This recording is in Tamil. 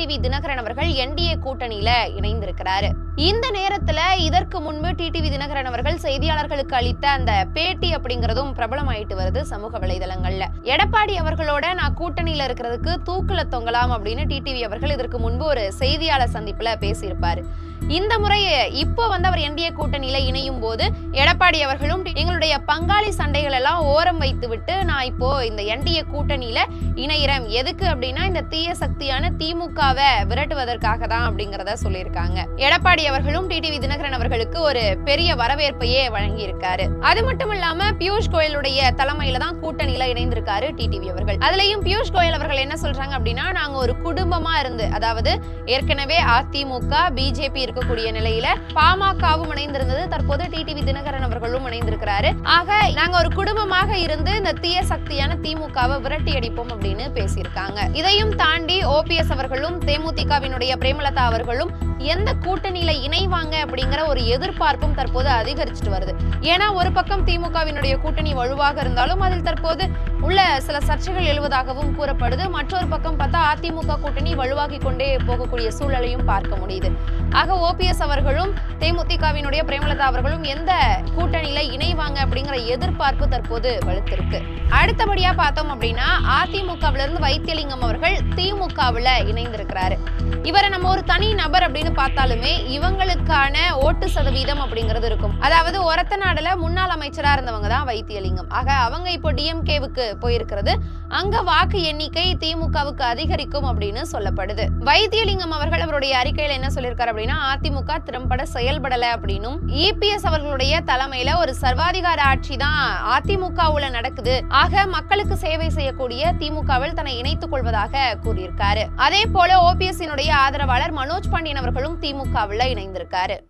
டிடிவி தினகரன் அவர்கள் என்டிஏ கூட்டணியில இணைந்திருக்கிறாரு. இந்த நேரத்துல இதற்கு முன்பு டிடிவி தினகரன் அவர்கள் செய்தியாளர்களுக்கு அளித்த அந்த பேட்டி அப்படிங்கறதும் பிரபலமாயிட்டு வருது சமூக வலைதளங்கள்ல. எடப்பாடி அவர்களோட நான் கூட்டணியில இருக்கிறதுக்கு தூக்குல தொங்கலாம் அப்படின்னு டிடிவி அவர்கள் இதற்கு முன்பு ஒரு செய்தியாளர் சந்திப்புல பேசியிருப்பாரு. இந்த முறை இப்போ வந்து அவர் என்டிஏ கூட்டணியில இணையும் போது எடப்பாடி அவர்களும் எங்களுடைய பங்காளி சண்டைகள் எல்லாம் ஓரம் வைத்து விட்டு நான் இப்போ இந்த என்டிஏ கூட்டணியில இணைகிறேன் எதுக்கு அப்படின்னா இந்த தீய சக்தியான திமுகவை விரட்டுவதற்காக தான் அப்படிங்கறத சொல்லியிருக்காங்க. எடப்பாடி அவர்களும் டிடிவி தினகரன் அவர்களுக்கு ஒரு பெரிய வரவேற்பையே வழங்கி இருக்காரு அது மட்டும் இல்லாம பியூஷ் கோயலுடைய தலைமையில தான் கூட்டணியில இணைந்திருக்காரு டிடிவி அவர்கள். அதுலயும் பியூஷ் கோயல் அவர்கள் என்ன சொல்றாங்க அப்படின்னா நாங்க ஒரு குடும்பமா இருந்து அதாவது ஏற்கனவே அதிமுக பிஜேபி இருக்கக்கூடிய நிலையில பாமகவும் இணைந்திருந்தது. தற்போது டிடிவி தினகரன் அவர்களும் இணைந்திருக்கிறாரு. ஆக நாங்க ஒரு குடும்பமாக இருந்து இந்த தீய சக்தியான திமுகவை விரட்டி அடிப்போம் அப்படின்னு பேசியிருக்காங்க. இதையும் தாண்டி ஓபிஎஸ் அவர்களும் தேமுதிகவினுடைய பிரேமலதா அவர்களும் எந்த கூட்டணியில இணைவாங்க அப்படிங்கிற ஒரு எதிர்பார்ப்பும் தற்போது அதிகரிச்சுட்டு வருது. ஏன்னா ஒரு பக்கம் திமுகவினுடைய கூட்டணி வலுவாக இருந்தாலும் அதில் தற்போது உள்ள சில சர்ச்சைகள் எழுவதாகவும் கூறப்படுது. மற்றொரு பக்கம் பார்த்தா அதிமுக கூட்டணி வலுவாகி கொண்டே போகக்கூடிய சூழலையும் பார்க்க முடியுது. ஆக ஓபிஎஸ் அவர்களும் தேமுதிகவினுடைய பிரேமலதா அவர்களும் எந்த கூட்டணியில இணைவாங்க அப்படிங்கிற எதிர்பார்ப்பு தற்போது வலுத்திருக்கு. அடுத்தபடியா பார்த்தோம் அப்படின்னா அதிமுகவில இருந்து வைத்தியலிங்கம் அவர்கள் திமுகவுல இணைந்திருக்கிறாரு. இவரை நம்ம ஒரு தனி நபர் அப்படின்னு பார்த்தாலுமே இவங்களுக்கான ஓட்டு சதவீதம் அப்படிங்கிறது இருக்கும். அதாவது ஒரத்த நாடுல முன்னாள் அமைச்சரா இருந்தவங்க தான் வைத்தியலிங்கம். ஆக அவங்க இப்போ டிஎம்கேவுக்கு போயிருக்கிறது. அங்க வாக்கு எண்ணிக்கை திமுகவுக்கு அதிகரிக்கும் அப்படின்னு சொல்லப்படுது. வைத்தியலிங்கம் அவர்கள் அவருடைய அறிக்கையில என்ன சொல்லியிருக்காரு அப்படின்னா அதிமுக திறம்பட செயல்படல அப்படின்னும் இபிஎஸ் அவர்களுடைய தலைமையில ஒரு சர்வாதிகார ஆட்சி தான் அதிமுகவுல நடக்குது. ஆக மக்களுக்கு சேவை செய்யக்கூடிய திமுகவில் தன்னை இணைத்துக் கொள்வதாக கூறியிருக்காரு. அதே போல ஓபிஎஸ் ஆதரவாளர் மனோஜ் பாண்டியன் அவர்களும் திமுகவில் இணைந்திருக்காரு.